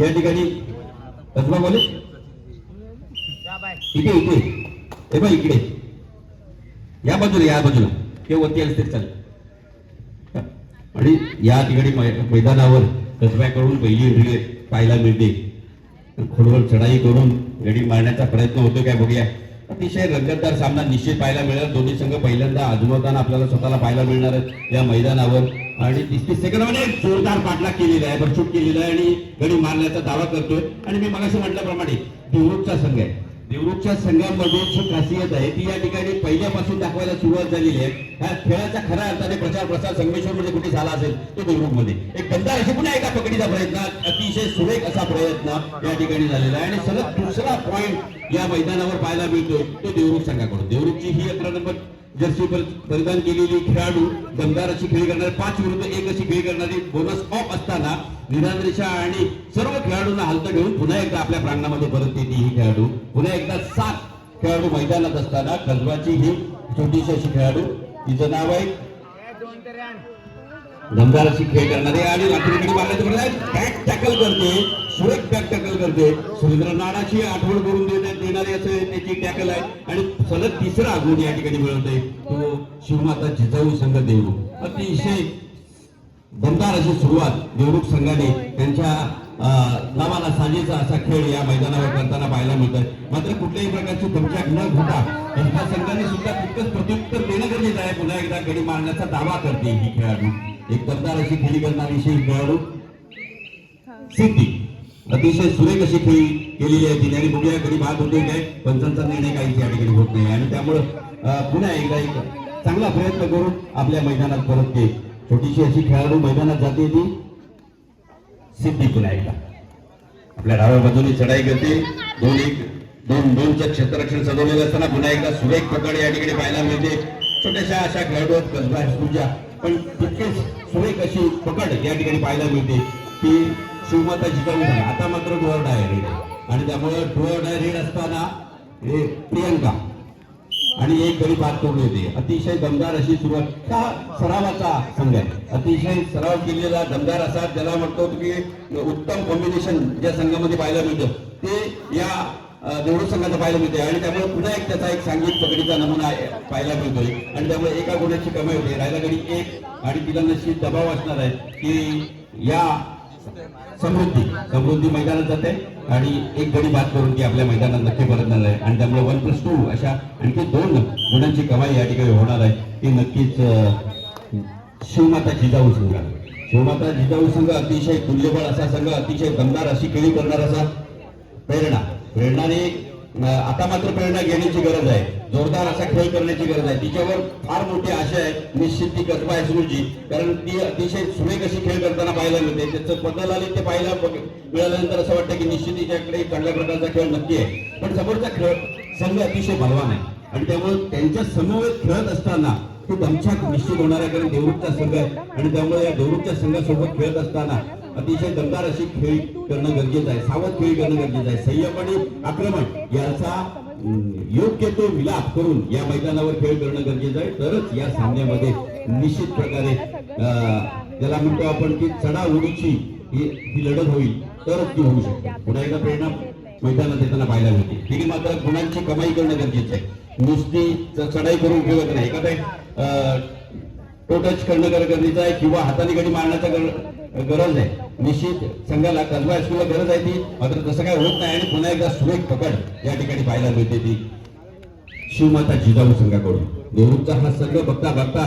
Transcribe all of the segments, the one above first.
या ठिकाणी कसबा बोले इथे इथे. हे बघ इकडे. या बाजूला या बाजूला. हे वरती आले तरी चालेल. आणि या ठिकाणी मै- मैदानावर कसब्याकडून पहिली रिले पाहायला मिळते. खोडवर चढाई करून गडी मारण्याचा प्रयत्न होतो काय बघूया. अतिशय रंगतदार सामना निश्चित पाहायला मिळणार दोन्ही संघ पहिल्यांदा आजमवताना आपल्याला स्वतःला पाहायला मिळणार या मैदानावर आणि तीस सेकंदामध्ये जोरदार पाठलाग केलेला आहे बरशूट केलेला आहे आणि गडी मारण्याचा दावा करतोय. आणि मी मगाशी म्हटल्याप्रमाणे देवरूपचा संघ आहे. देवरूपच्या संघामध्ये जी खासियत आहे ती या ठिकाणी पहिल्यापासून दाखवायला सुरुवात झालेली आहे. ह्या खेळाच्या खऱ्या अर्थाने प्रचार प्रसार संगमेश्वर मध्ये कुठे झाला असेल तो देवरूपमध्ये एक दमदार अशी पुन्हा एका पकडीचा प्रयत्न अतिशय सुरेख असा प्रयत्न या ठिकाणी झालेला आहे. आणि सलग दुसरा पॉईंट या मैदानावर पाहायला मिळतोय तो देवरूप संघाकडून. देवरूपची ही अकरा नंबर जर्सी परिधान केलेली खेळाडू दमदार अशी खेळी करणारे पाच विरुद्ध एक अशी खेळी करणारी बोनस ऑफ असताना निरांद्रेशा आणि सर्व खेळाडूंना हलत घेऊन पुन्हा एकदा आपल्या प्रांगणामध्ये परत येते ही खेळाडू. पुन्हा एकदा सात खेळाडू मैदानात असताना कसबाची ही छोटीशी अशी खेळाडू. तिचं नाव आहे दमदार अशी खेळ करणारे आणि रात्री मारण्याचं टॅकल करते. सुरेख बॅक टॅकल करते. सुरेंद्र नाडाची आठवण करून देण्यात देणारी असं त्याची टॅकल आहे. आणि सलग तिसरा गुण या ठिकाणी मिळवते तो शिवमाता जिजाऊ संघ देऊ. अतिशय दमदार अशी सुरुवात देवरूप संघाने त्यांच्या नावाला साजेचा असा खेळ या मैदानावर करताना पाहायला मिळत मात्र कुठल्याही प्रकारची धमक्याक न घेता या संघाने सुद्धा तितकंच प्रत्युत्तर देणं गरजेचं आहे. पुन्हा एकदा गडी मारण्याचा दावा करते ही खेळाडू. एक दमदार अशी खेळी करणारी खेळाडू. सिद्धी अतिशय सुरेख अशी खेळी केलेली आहे तिने. आणि बघूया कधी बाद होतोय काय. पंचांचा निर्णय काही या ठिकाणी होत नाही. आणि त्यामुळं पुन्हा एकदा एक चांगला प्रयत्न करून आपल्या मैदानात परत ते छोटीशी अशी खेळाडू मैदानात जाते ती. सिद्धी पुन्हा एकदा. आपल्या डाव्या बाजूने चढाई करते. दोन एक दोन दोनचं क्षेत्ररक्षण सजवलेलं असताना पुन्हा एकदा सुरेख पकड या ठिकाणी पाहायला मिळते. छोट्याशा अशा खेळाडू आहेत कसबा पण तितकेच सुरेख अशी पकड या ठिकाणी पाहायला मिळते. की शिवमाता जिजाऊ झाला. आता मात्र डोअर डाय रेड आणि त्यामुळे डोअर डाय रेड असताना हे प्रियंका आणि एक गडी बाद करून येते. अतिशय दमदार अशी सुरुवात. हा सरावाचा संघ आहे अतिशय सराव केलेला दमदार असा ज्याला म्हणतो की उत्तम कॉम्बिनेशन ज्या संघामध्ये पाहायला मिळतं. ते या अं, संघाचं पाहायला मिळते. आणि त्यामुळे पुन्हा एक त्याचा एक सांघिक पकडीचा नमुना पाहायला मिळतोय. आणि त्यामुळे एका गुणाची कमाई होते. राहिला गडी एक आणि तिला नशी दबाव असणार आहे की या समृद्धी. समृद्धी मैदानात जाते आणि एक गडी बाद करून ती आपल्या मैदानात नक्की परतणार आहे. आणि त्यामुळे वन प्लस टू अशा आणखी दोन गुणांची कमाई या ठिकाणी होणार आहे. ती नक्कीच शिवमाता जिजाऊ संघ. शिवमाता जिजाऊ संघ अतिशय तुल्यबळ असा संघ अतिशय दमदार अशी खेळी करणार असा प्रेरणा. प्रेरणाने आता मात्र प्रेरणा घेण्याची गरज आहे. जोरदार असा खेळ करण्याची गरज आहे. तिच्यावर फार मोठी आशा आहे. निश्चित ती कसबा आहे हायस्कूलची कारण ती अतिशय सुरेख अशी खेळ करताना पाहायला मिळते. त्याचं बदल आले ते पाहायला मिळाल्यानंतर असं वाटतं की निश्चित तिच्याकडे चांगल्या प्रकारचा खेळ नक्की आहे. पण समोरचा खेळ संघ अतिशय बलवान आहे. आणि त्यामुळे त्यांच्या समवेत खेळत असताना ते दमछाक निश्चित होणार आहे. कारण देवरूपचा संघ आहे. आणि त्यामुळे या देवरूपच्या संघासोबत खेळत असताना अतिशय दमदार अशी खेळी करणं गरजेचं आहे. सावध खेळी करणं गरजेचं आहे. संयम आणि आक्रमण याचा योग्य तो विलाप करून या मैदानावर खेळ करणं गरजेचं आहे. तरच या सामन्यामध्ये निश्चित प्रकारे ज्याला म्हणतो आपण की चढा उडीची ही लढत होईल. तरच ती होऊ शकते. पुन्हा एकदा प्रेरणा मैदानात येताना पाहायला मिळते. तिने मात्र गुणांची कमाई करणं गरजेचं आहे. नुसती चढाई करून उपयोगत नाही. एखादा तो टच करणं गर- गरजेचं आहे किंवा हाताने गडी मारण्याचा गरज आहे निश्चित संघाला कसबा हायस्कूलला गरज आहे ती. मात्र तसं काय होत नाही आणि पुन्हा एकदा सुरेख पकड या ठिकाणी पाहायला मिळते ती. शिवमाता जिजाऊ संघाकडून. देवरूपचा हा संघ बघता बघता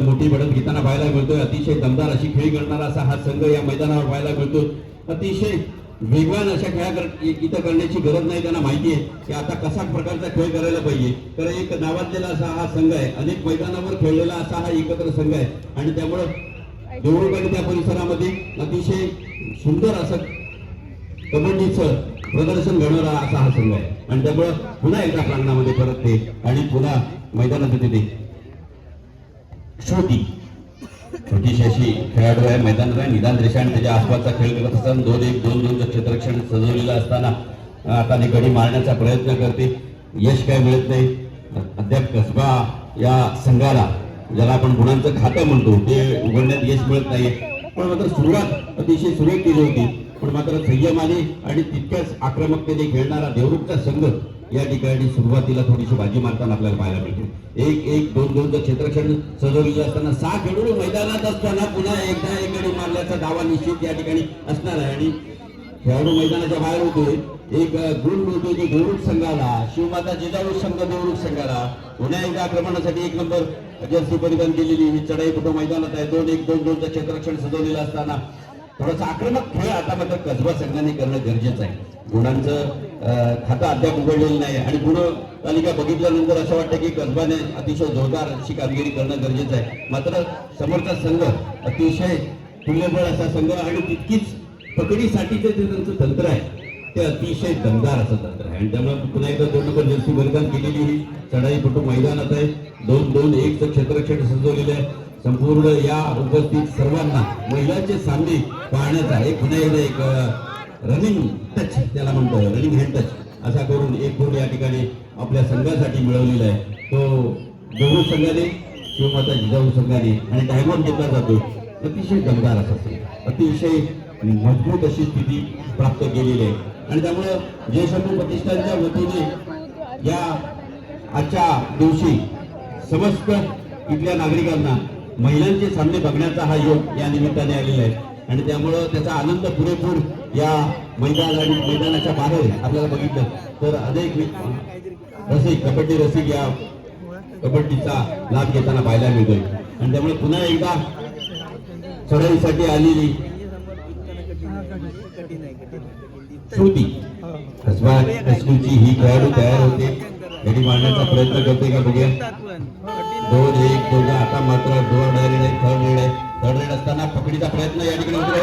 मोठी बढत घेताना पाहायला मिळतोय. अतिशय दमदार अशी खेळी करणारा असा हा संघ या मैदानावर पाहायला मिळतो. अतिशय वेगवान अशा खेळा कर- इथं करण्याची गरज नाही त्यांना माहिती आहे की आता कसा प्रकारचा खेळ करायला पाहिजे. तर एक नावाजलेला असा हा संघ आहे. अनेक मैदानावर खेळलेला असा हा एकत्र संघ आहे. आणि त्यामुळं देवरूप त्या परिसरामध्ये अतिशय सुंदर असं कबड्डीचं प्रदर्शन घडवणारा असा हा संघ आहे. आणि त्यामुळं पुन्हा एकदा प्रांगणामध्ये परत ते आणि पुन्हा मैदानात तिथे ते छोटी छोटीशी अशी खेळाडू आहे मैदानात आहे. निदान रेषा आणि त्याच्या आसपासचा खेळ करत असताना दोन एक दोन दोनचं क्षेत्ररक्षण सजवलेलं असताना आता ती गडी मारण्याचा प्रयत्न करते. यश काय मिळत नाही. अद्याप कसबा या संघाला ज्याला आपण गुणांचं खातं म्हणतो ते उघडण्यात यश मिळत नाही पण मात्र सुरुवात अतिशय सुरेख केली होती. पण मात्र संयमाने आणि तितक्याच आक्रमकतेने खेळणारा देवरुखचा संघ या ठिकाणी सुरुवातीला थोडीशी बाजी मारताना आपल्याला पाहायला मिळते. एक एक दोन दोनचं क्षेत्रक्षण सजवलेलं असताना सहा खेळून मैदानात असताना पुन्हा एकदा एक मारल्याचा दावा निश्चित या ठिकाणी असणार आहे. आणि खेळाडू मैदानाच्या बाहेर होते एक गुण मिळतो की देवरुख संघाला शिवमाता जिजाऊ संघ देवरुख संघाला पुन्हा एकदा आक्रमणासाठी एक नंबर जर्सी परिधान केलेली ही चढाई कुठं मैदानात आहे. दोन एक दोन दोनचं क्षेत्रक्षण सजवलेलं असताना थोडासा आक्रमक खेळ आता मात्र कसबा संघाने करणं गरजेचं आहे. गुणांचं खातं अद्याप उघडलेलं नाही आणि गुण तालिका बघितल्यानंतर असं वाटतं की कसबाने अतिशय जोरदार अशी कामगिरी करणं गरजेचं आहे. मात्र समोरचा संघ अतिशय तुल्यबळ असा संघ आणि तितकीच पकडीसाठीचे जे त्यांचं तंत्र आहे. ते अतिशय दमदार असं तंत्र आहे. आणि त्यामुळे पुन्हा एकदा दोन नंबर जर्सी बलिदान केलेली ही चढाईपटू मैदानात आहे. दोन दोन एकचं क्षेत्रक्षेत्र सजवलेलं आहे. संपूर्ण या उपस्थित सर्वांना महिलांचे सामने पाहण्याचा एक पुन्हा एकदा एक रनिंग टच त्याला म्हणतो. रनिंग हँड टच असा करून एक गुण या ठिकाणी आपल्या संघासाठी मिळवलेला आहे. तो दोन संघाने शिवमाता जिजाऊ संघाने आणि डायमंड घेतला जातो. अतिशय दमदार असा अतिशय मजबूत अशी स्थिती प्राप्त केलेली आहे. आणि त्यामुळं जयशंभू प्रतिष्ठानच्या वतीने या आजच्या दिवशी समस्त इथल्या नागरिकांना महिलांचे सामने बघण्याचा हा योग या निमित्ताने आलेला आहे. आणि त्यामुळं त्याचा आनंद पुरेपूर या मैदान आणि मैदानाच्या बाहेर आपल्याला बघितलं. तर अनेक रसिक कबड्डी रसिक या कबड्डीचा लाभ घेताना पाहायला मिळतोय. आणि त्यामुळे पुन्हा एकदा चढाईसाठी आलेली श्रुती. कसबा हायस्कूलची ही खेळाडू तयार होते. गडी मारण्याचा प्रयत्न करते का बघूया. दोन एक दोन आता मात्र दोन रेड आहे थर्ड रेड आहे. थर्ड रेड असताना पकडीचा प्रयत्न या ठिकाणी मात्र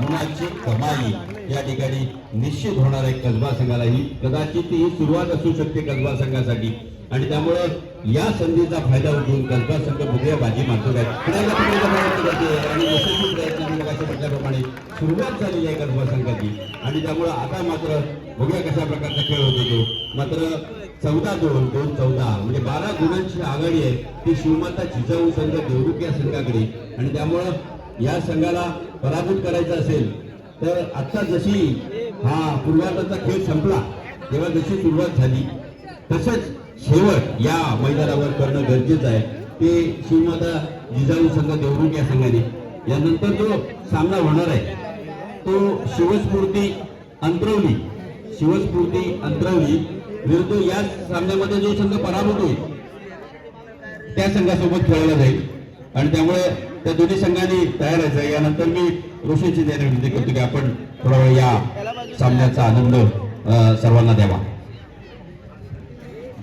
गुणाची कमाई या ठिकाणी निश्चित होणार आहे कसबा संघाला. ही कदाचित ही सुरुवात असू शकते कसबा संघासाठी. आणि त्यामुळं या संधीचा फायदा उठवून कसबा संघ बघूया बाजी मारतो काय पुण्याला प्रयत्न करते आणि यशस्वी प्रयत्न म्हटल्याप्रमाणे सुरुवात झालेली आहे कसबा संघाची आणि त्यामुळं आता मात्र बघूया कशा प्रकारचा खेळ होतो तो. मात्र चौदा दोन दोन चौदा म्हणजे बारा गुणांची आघाडी आहे ती शिवमाता जिजाऊ संघ देवरुख या संघाकडे. आणि त्यामुळं या संघाला पराभूत करायचं असेल तर आता जशी हा पूर्वार्धाचा खेळ संपला तेव्हा जशी सुरुवात झाली तसंच शेवट या मैदानावर करणं गरजेचं आहे. ते श्रीमाता जिजाऊ संघ देवरुख या संघाने. यानंतर जो सामना होणार आहे तो शिवस्फूर्ती अंतरवली. शिवस्फूर्ती अंतरवली. विरुद्ध या सामन्यामध्ये जो संघ पराभूत होईल त्या संघासोबत खेळला जाईल. आणि त्यामुळे त्या दोन्ही संघांनी तयार आहे. यानंतर मी ऋषीची द्यायला विनंती करतो की आपण थोडा वेळ या सामन्याचा आनंद सर्वांना द्यावा.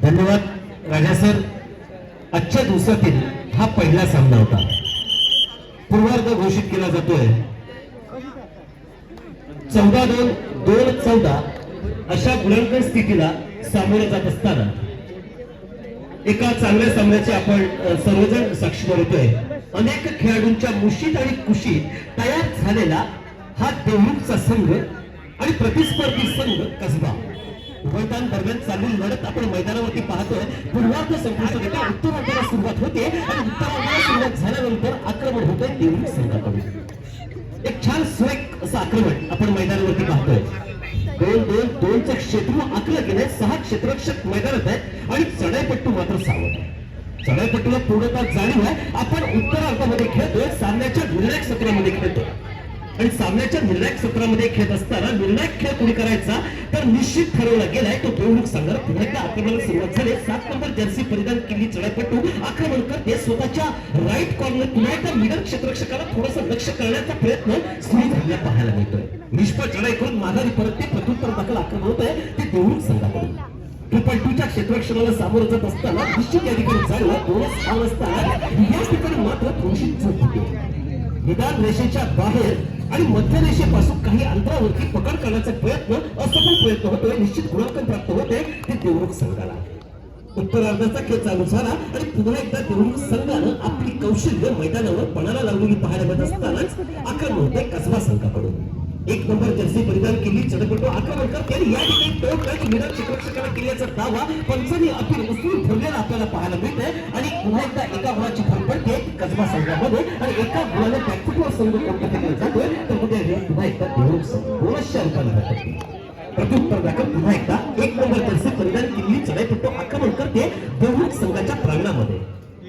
धन्यवाद राजा सर. आजच्या दिवसातील हा पहिला सामना होता. पूर्वार्ध घोषित केला जातोय. चौदा दोन दोन चौदा अशा गुणांकन स्थितीला सामोरे जात असताना एका चांगल्या सामन्याचे आपण सर्वजण साक्षीदार होतोय अनेक खेळाडूंच्या मुशीत आणि कुशीत तयार झालेला हा देवरूपचा संघ आणि प्रतिस्पर्धी संघ कसबा. उभयतान दरम्यान चाललेली लढत आपण मैदानावरती पाहतोय. पूर्वार्ध संपुष्ट घेता उत्तरार्धाला सुरुवात होते आणि उत्तरार्धाला सुरुवात झाल्यानंतर आक्रमण होतंय. देवरुख संघाकडून एक छान सुरेख असं आक्रमण आपण मैदानावरती पाहतोय. दोन दोन दोनचं क्षेत्र आखलं गेलंय सहा क्षेत्ररक्षक मैदानात आहेत आणि चढाईपट्टू मात्र सावध आहे. चढाईपट्टूला पूर्णतः जाणीव आहे. आपण उत्तरार्धामध्ये खेळतोय. सामन्याच्या निर्णायक सत्रामध्ये खेळतोय. आणि सामन्याच्या निर्णायक सत्रामध्ये खेळत असताना निर्णायक खेळ कोणी करायचा तर निश्चित ठरवला गेलाय तो देवरुख संघाला पुन्हा एकदा आक्रमणाला सुरुवात झाली. सात नंबर जर्सी परिधान केली चढाईपट्टू आक्रमण करते स्वतःच्या राईट कॉर्नर पुन्हा एकदा मिडल क्षेत्ररक्षकाला थोडंसं लक्ष करण्याचा प्रयत्न सुरू झालेला पाहायला मिळतोय. निष्फळ चढाई करून माघारी परत ते प्रत्युत्तर दाखल आक्रमण होत आहे ते देवरुख संघाकडून. ट्रिपल टूच्या क्षेत्ररक्षणाला सामोरं जात असताना निश्चित या ठिकाणी चालू दोन स्थान असताना या ठिकाणी मात्र थोडीशी चूक होती. निदान रेषेच्या बाहेर आणि मध्य रेषेपासून काही अंतरावरती पकड करण्याचा प्रयत्न असफल प्रयत्न होतोय. निश्चित गुणांकन प्राप्त होते ते देवरुख संघाला. उत्तरार्धाचा खेळ चालू झाला आणि पुन्हा एकदा देवरुख संघानं आपली कौशल्य मैदानावर पणाला लावलेली पाहायला मिळत असतानाच आक्रमण होते कसबा संघाकडून. एक नंबर जर्सी परिधान केली चटपटो आक्रमणकर त्यांनी या ठिकाणी मिडल केल्याचा दावा. पंचांनी अपील उचलून ठेवलेला आपल्याला पाहायला मिळतंय. आणि पुन्हा एकदा एका गुणाची भर पडते कसबा संघामध्ये. आणि एका गुणाने बॅकफुटवर संघ कोणत्या ठिकाणी जातोय तर पुन्हा एकदा देऊळ संघ. दोनशे प्रत्युत्तर दाखल. पुन्हा एकदा एक नंबर जर्सी परिधान केली चढाईपट्टू आक्रमण करते देवळूक संघाच्या प्रांगणामध्ये.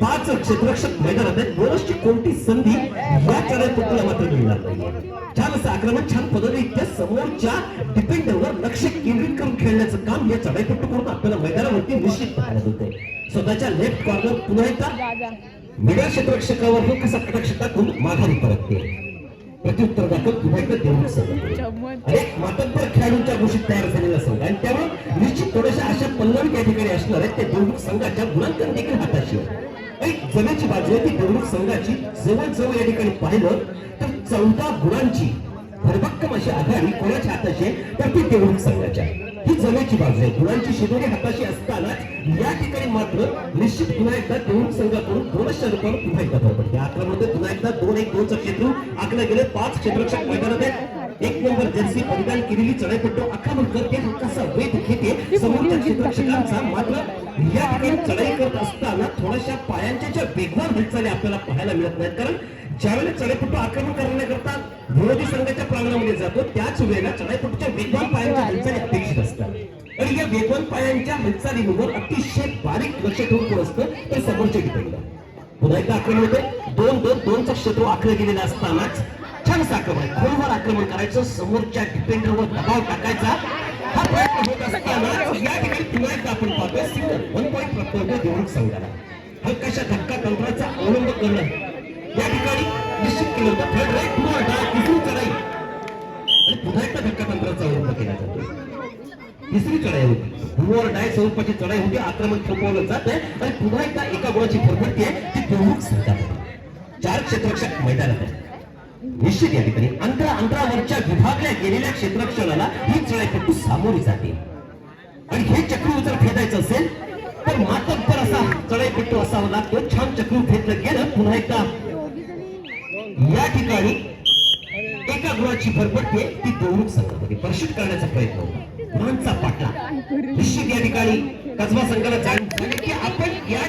पाच क्षेत्रक्षक मैदानात आहेत. बोनसची कोणती संधी या चढाईपट्टूला मात्र मिळणार नाही छान असं आक्रमण छान पद्धतीने समोरच्या डिपेंडरवर लक्ष केंद्रित करून खेळण्याचं काम या चढाईपट्टू करून आपल्याला मैदानावरती निश्चित पाहायला होते स्वतःच्या लेफ्ट कॉर्नर पुन्हा एकदा मिडल क्षेत्रक्षकावर हे कसा कटाक्ष टाकून माघारी परतते. प्रत्युत्तर दाखल पुन्हा एकदा देऊन अनेक मातब्बर खेळाडूंच्या घोषित तयार झालेला संघ आणि त्यामुळे निश्चित थोड्याशा अशा पल्लवी त्या ठिकाणी असणार आहेत. त्या देवळूक संघाच्या गुणांकन जमेची बाजू आहे ती देवळूक संघाची जवळजवळ या ठिकाणी पाहिलं तर चौदा गुणांची भरभक्कम अशी आघाडी कोणाच्या हाताची आहे? तर ती देवळूक संघाच्या ही जमेची बाजू आहे. गुणांची शिदोरी हाताशी असतानाच या ठिकाणी मात्र निश्चित पुन्हा एकदा देवळूक संघाकडून दोनशे शतकावर पुन्हा एकदा भर पडते अकरामध्ये पुन्हा एकदा दोन एक दोनचं क्षेत्र आखलं गेलं पाच क्षेत्रक्षक मैदानात आहेत. एक नंबर जर्सी परिधान केलेली चढाई पट्टो आक्रमण करते ते वेध घेते समोरच्या क्षेत्ररक्षकांचा मात्र या ठिकाणी चढाई करत असताना थोड्याशा पायांच्या ज्या वेगवान हालचाली आपल्याला पाहायला मिळत नाहीत. कारण ज्यावेळेला चढाईपट्टू आक्रमण करण्याकरता विरोधी संघाच्या प्रांगणामध्ये जातो त्याच वेळेला चढाईपट्टूच्या वेगवान पायांच्या हालचाली अपेक्षित असतात. आणि या वेगवान पायांच्या हालचालीवर अतिशय बारीक लक्ष ठेवून कोण असतं तर समोरचे डिपेंड पुन्हा एकदा आक्रमण होते दोन दोन दोनचं क्षेत्र आखलं गेलेलं असतानाच छान असं आक्रमण खोलवर आक्रमण करायचं समोरच्या डिपेंडरवर दबाव टाकायचा. हा प्रयत्न होत असताना या ठिकाणी पुन्हा एकदा आपण पाहतोय सिंगल वन पॉईंट प्राप्त होतो संघाला हलकाशा धक्का तंत्राचा अवलंब करणं या ठिकाणी निश्चित केलं होतं थर्ड राईट पुन्हा डाय तिसरी चढाई आणि पुन्हा एकदा धक्का तंत्राचा अवलंब केला जातो तिसरी चढाई होती भूवर डाय स्वरूपाची चढाई होती आक्रमण थोपवलं जात आहे आणि पुन्हा एकदा एका गुणाची फरफडती आहे ती दोन संघात आहे. चार क्षेत्रक्षक मैदानात आहे निश्चित या ठिकाणी अंतरा अंतरावरच्या विभागल्या गेलेल्या क्षेत्रक्षणाला ही चढाईपट्टू सामोरी जाते. आणि हे चक्रू जर फेदायचं असेल तर मातब्बर असा चढाईपट्टू असावा लागतो. छान चक्रू फेदलं गेलं पुन्हा एकदा या ठिकाणी एका गुणाची भर पडते. ती देवळूक संघामध्ये परिषद करण्याचा प्रयत्न होता. गुणांचा पाटला. निश्चित या ठिकाणी कसबा संघाला जाणून की आपण या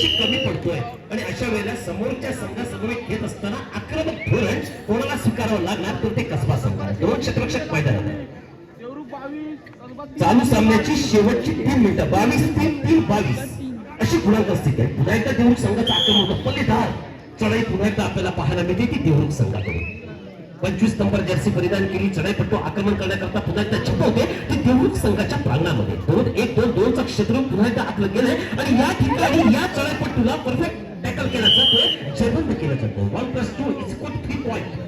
थोडीशी कमी पडतोय. आणि अशा वेळेला समोरच्या संघासमोर घेत असताना आक्रमक धोरण कोणाला स्वीकारावं लागणार तर ते कसबा संघ दोन क्षेत्रक्षक मैदानात. चालू सामन्याची शेवटची तीन मिनिटं बावीस तीन तीन बावीस. अशी गुणांक स्थिती आहे पुन्हा एकदा देऊन संघाचं आक्रमण होतं. पल्लेदार चढाई पुन्हा एकदा आपल्याला पाहायला मिळते ती देवरूख संघाकडून. पंचवीस नंबर जर्सी परिधान केली चढाईपट्टू आक्रमण करण्याकरता पुन्हा एकदा छपवते ते देवरूख संघाच्या प्रांगणामध्ये. दोन एक दोन दोनचं क्षेत्र पुन्हा एकदा आतलं गेलंय. आणि या ठिकाणी या चढाईपट्टूला परफेक्ट टॅकल केला जातोय. जेवण केलं जातं one plus two is equal three point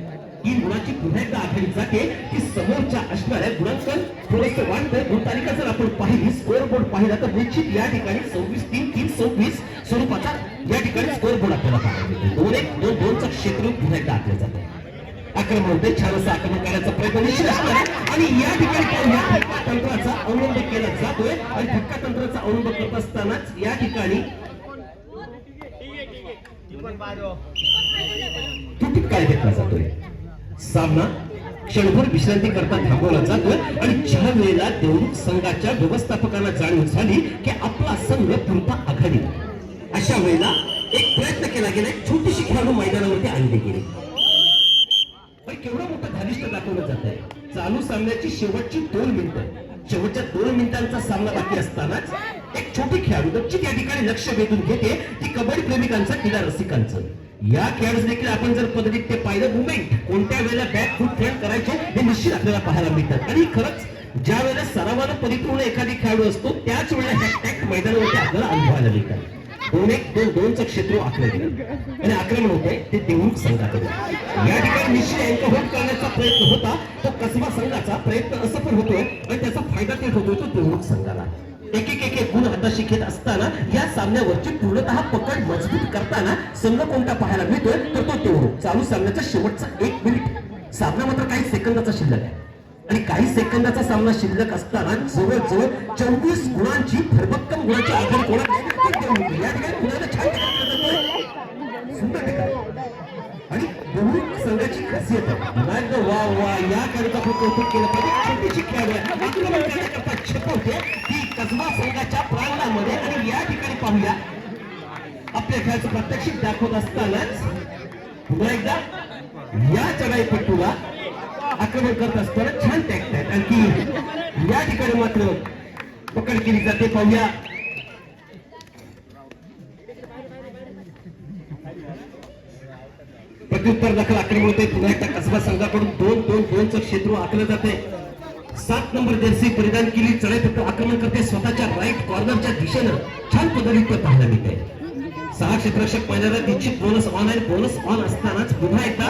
ही गुणाची पुन्हा एकदा आखली जाते. की समोरच्या असणाऱ्या गुणांकन थोडस वाढतंय. गुणतालिका जर आपण पाहिली स्कोअर बोर्ड पाहिला तर निश्चित या ठिकाणी सव्वीस तीन तीन सव्वीस स्वरूपाचा या ठिकाणी स्कोअर बोर्ड आपल्याला पाहायला मिळतो दोन एक दोन दोनचं क्षेत्र पुन्हा एकदा आखलं जातं आक्रमण होते आक्रमण करायचा प्रयत्न निश्चित असणार आणि या ठिकाणी पाहूया तंत्राचा अवलंब केला जातोय. आणि धक्का तंत्राचा अवलंब करत असतानाच या ठिकाणी तुटीत काय घेतला जातोय? सामना क्षणभर विश्रांती करता थांबवला जातोय. आणि ज्या वेळेला देऊन संघाच्या व्यवस्थापकांना जाणीव झाली की आपला संघ पुरता आघाडी. अशा वेळेला एक प्रयत्न केला गेला छोटीशी खेळाडू मैदानावरती आणली गेली. केवढं मोठं धारिष्ट दाखवलं जात आहे चालू सामन्याची शेवटची दोन मिनिटं. शेवटच्या दोन मिनिटांचा सामना बाकी असतानाच एक छोटी खेळाडू त्या ठिकाणी लक्ष वेधून घेते ती कबड्डी प्रेमिकांचं क्रीडा रसिकांचं. या खेळाडू देखील आपण जर पद्धतीत ते पाहिलं मुवमेंट कोणत्या वेळेला बॅक फूट खेळ करायचे हे निश्चित आपल्याला पाहायला मिळतात. आणि खरंच ज्या वेळेला सरावानं परिपूर्ण एखादी खेळाडू असतो त्याच वेळेला ह्या मैदानावरती आपल्याला अनुभवायला मिळतात. दोन एक दोन दोनचं क्षेत्र आखलं गेलं आणि आक्रमण होते ते देऊन संघाकडे या ठिकाणी निश्चित अंक होत करण्याचा प्रयत्न होता. तो कसबा संघाचा प्रयत्न असफल होतोय आणि त्याचा फायदा ते होतोय तो देवरूख संघाला. एक एक एक एक गुण हाताशी घेत असताना या सामन्यावरची पूर्णतः पकड मजबूत करताना संघ कोणता पाहायला मिळतोय तर तो देवरूख चालू सामन्याचा शेवटचा एक मिनिट. सामना मात्र काही सेकंदाचा शिल्लक आहे. आणि काही सेकंदाचा सामना शिल्लक असताना जवळजवळ चोवीस गुणांची भरभक्कम गुणाची आधार कोणा आहे? या ठिकाणी छान सुंदर आणि संघाची खासियत आहे वा वा या खेळाचं आपण कौतुक केलं पाहिजे छोटीशी आहे छपवते ती कसबा संघाच्या प्रांगणामध्ये आणि या ठिकाणी पाहूया आपल्या खेळाचं प्रात्यक्षिक दाखवत असतानाच पुन्हा एकदा या चढाईपट्टूला आक्रमण करत असताना छान टॅकतायत आणखी या ठिकाणी मात्र पकड केली जाते पाहूया प्रत्युत्तर दाखल आक्रमण होते पुन्हा एकदा कसबा संघाकडून दोन दोन दोनचं क्षेत्र आखलं जाते. सात नंबर जर्सी परिधान केली. चढाईपट्टू आक्रमण करते. स्वतःच्या राईट कॉर्नरच्या दिशेनं छान पद्धतीत पाहायला मिळते सहा क्षेत्ररक्षक मैदानात निश्चित बोनस ऑन आहे. बोनस ऑन असतानाच पुन्हा एकदा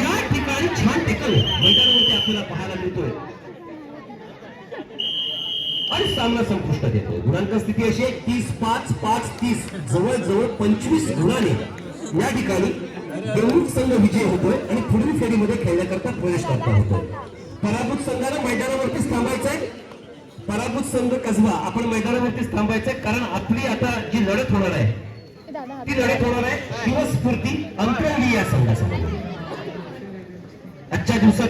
या ठिकाणी छान टेकल मैदानावरती आपल्याला पाहायला मिळतोय. आणि सामना संपुष्टात येतोय. गुणांक स्थिती अशी आहे. तीस पाच पाच तीस जवळजवळ पंचवीस गुणाने या ठिकाणी देवरूप संघ विजय होतोय आणि पुढील फेरीमध्ये खेळण्याकरता प्रवेश करता होतो. पराभूत संघाला मैदानावरतीच थांबायचंय. पराभूत संघ कसबा आपण मैदानावरतीच थांबायचंय कारण आपली आता जी लढत होणार आहे ती लढत होणार आहे शिवस्फूर्ती अंतरंगी या संघासमोर. आजच्या दिवसात